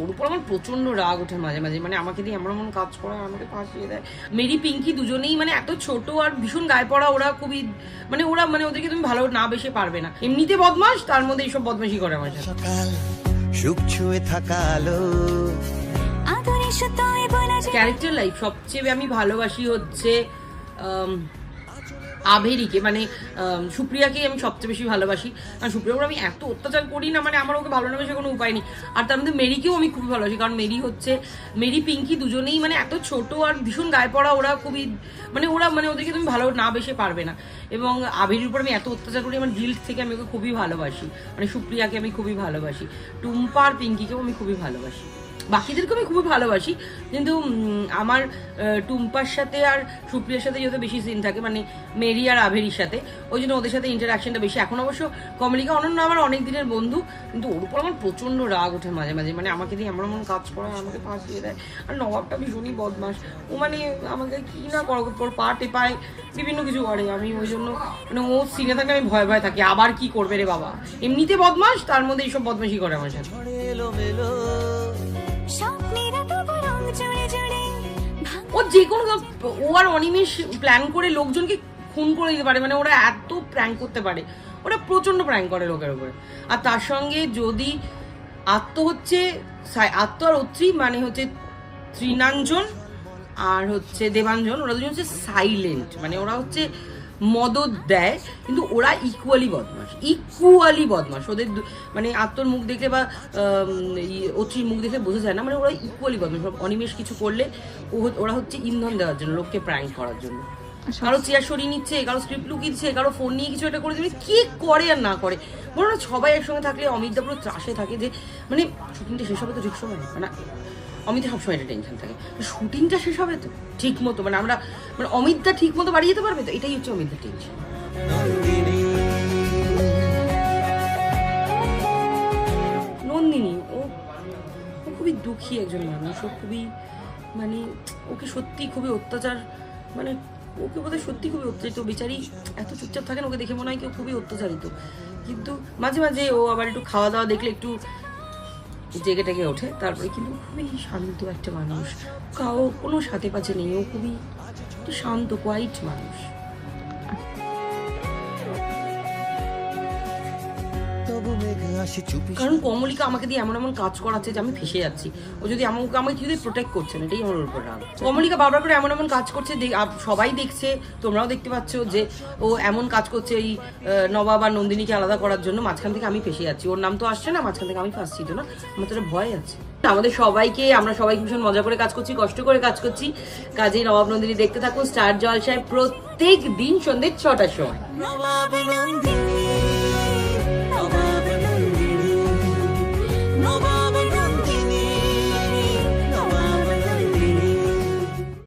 ওর উপর আমার প্রচণ্ড রাগ ওঠে মাঝে মাঝে। মানে আমাকে দিয়ে এমন এমন কাজ করা আমাকে ফাঁসিয়ে দেয়। মেরি পিঙ্কি দুজনেই মানে এত ছোট আর ভীষণ গায়ে পড়া ওরা খুবই মানে ওরা মানে ওদেরকে তুমি ভালো না বেশি পারবে না। এমনিতে বদমাস তার মধ্যে এইসব বদমাশি করে আমার সাথে। সকাল সুখ ছুঁয়ে থাকা আলো। ক্যারেক্টার লাইফ সবচেয়ে আমি ভালোবাসি হচ্ছে আভেরিকে মানে সুপ্রিয়াকেই আমি সবচেয়ে বেশি ভালোবাসি। কারণ সুপ্রিয়ার উপর আমি এত অত্যাচার করি না মানে আমার ওকে ভালো না বেশি কোনো উপায় নেই। আর তার মধ্যে মেরিকেও আমি খুবই ভালোবাসি, কারণ মেরি হচ্ছে, মেরি, পিঙ্কি দুজনেই মানে এত ছোট আর ভীষণ গায়ে পড়া, ওরা খুবই মানে ওরা মানে ওদেরকে তুমি ভালো না বেশি পারবে না। এবং আবির উপর আমি এত অত্যাচার করি, আমার গিল্ড থেকে আমি ওকে খুবই ভালোবাসি। মানে সুপ্রিয়াকে আমি খুবই ভালোবাসি, টুম্পা আর পিঙ্কিকেও আমি খুবই ভালোবাসি। বাকিদেরকে আমি খুবই ভালোবাসি, কিন্তু আমার টুম্পার সাথে আর সুপ্রিয়ার সাথে যেহেতু বেশি সিন থাকে মানে মেরি আর আভেরির সাথে, ওই জন্য ওদের সাথে ইন্টারাকশনটা বেশি। এখন অবশ্য কমলিকা অনন্য আমার অনেক দিনের বন্ধু, কিন্তু ওর উপর আমার প্রচণ্ড রাগ ওঠে মাঝে মাঝে। মানে আমাকে দিয়ে এমন এমন কাজ করা আমাকে ফাঁসিয়ে দেয়। আর নবাবটা ভীষণই বদমাস ও মানে আমাকে কি না করো, ওর পা টেপায়, বিভিন্ন কিছু করে। আমি ওই জন্য মানে ও সিনে থাকলে আমি ভয় ভয় থাকি, আবার কি করবে রে বাবা? এমনিতে বদমাস তার মধ্যে এইসব বদমাশি করে আমার সাথে। যে কোনো ও আর অনিমেষ প্ল্যান করে লোকজনকে খুন করে দিতে পারে মানে ওরা এত প্র্যাঙ্ক করতে পারে। ওরা প্রচণ্ড প্র্যাঙ্ক করে লোকের উপরে। আর তার সঙ্গে যদি আত্ম হচ্ছে আত্ম আর অত্রি মানে হচ্ছে ত্রিনাঞ্জন আর হচ্ছে দেবাঞ্জন, ওরা দুজন হচ্ছে সাইলেন্ট মানে ওরা হচ্ছে মদত দেয় কিন্তু ওরা ইকুয়ালি বদমাস ইকুয়ালি বদমাস ওদের মানে আত্মর মুখ দেখলে বা অত্রির মুখ দেখলে বোঝা যায় না মানে ওরা ইকুয়ালি বদমাস অনিমেষ কিছু করলে ওরা হচ্ছে ইন্ধন দেওয়ার জন্য লোককে প্র্যাঙ্ক করার জন্য। কারও চেয়ার সরিয়ে নিচ্ছে কারও স্ক্রিপ্ট লুকিয়ে দিচ্ছে কারও ফোন নিয়ে কিছু একটা করে দেবে কে করে আর না করে? মনে হয় সবাই একসঙ্গে থাকলে অমিতদা পুরো ত্রাসে থাকে যে মানে শুটিংটা শেষ হবে তো ঠিক সময় মানে অমিতের সবসময় একটা টেনশন থাকে। শুটিংটা শেষ হবে তো? ঠিক মতো মানে আমরা মানে অমিতদা ঠিক মতো বাড়ি যেতে পারবে তো? এটাই হচ্ছে অমিতদার টেনশন নন্দিনী। ও ও খুবই দুঃখী একজন মানুষ। ও খুবই মানে ওকে সত্যি খুবই অত্যাচার মানে ওকে বোধহয় সত্যি খুবই অত্যাচারিত। বেচারি এত চুপচাপ থাকে না ওকে দেখে মনে হয় কেউ খুবই অত্যাচারিত। কিন্তু মাঝে মাঝে ও আবার একটু খাওয়া দাওয়া দেখলে একটু জেগে টেগে ওঠে। তারপরে কিন্তু খুবই শান্ত একটা মানুষ। কাউ কোনো সাথে পাচ্ছে নেই। ও খুবই শান্ত কোয়াইট মানুষ। কারণ কমলিকা আমাকে দিয়ে এমন এমন কাজ করাচ্ছে যে আমি ফেসে যাচ্ছি। ও যদি আমাকে আমাকে যদি প্রোটেক্ট করছে না এটাই আমার উপর রাগ। কমলিকা বারবার করে এমন এমন কাজ করছে সবাই দেখছে তোমরাও দেখতে পাচ্ছ যে ও এমন কাজ করছে এই নবাব আর নন্দিনীকে আলাদা করার জন্য মাঝখান থেকে আমি ফেসে যাচ্ছি। ওর নাম তো আসছে না মাঝখান থেকে আমি ফাঁসছি তো না আমার তো ভয় আছে। আমাদের সবাইকে আমরা সবাই ভীষণ মজা করে কাজ করছি কষ্ট করে কাজ করছি। কাজেই নবাব নন্দিনী দেখতে থাকুন স্টার জলসায় প্রত্যেক দিন সন্ধ্যে ছটার সময়। নবাব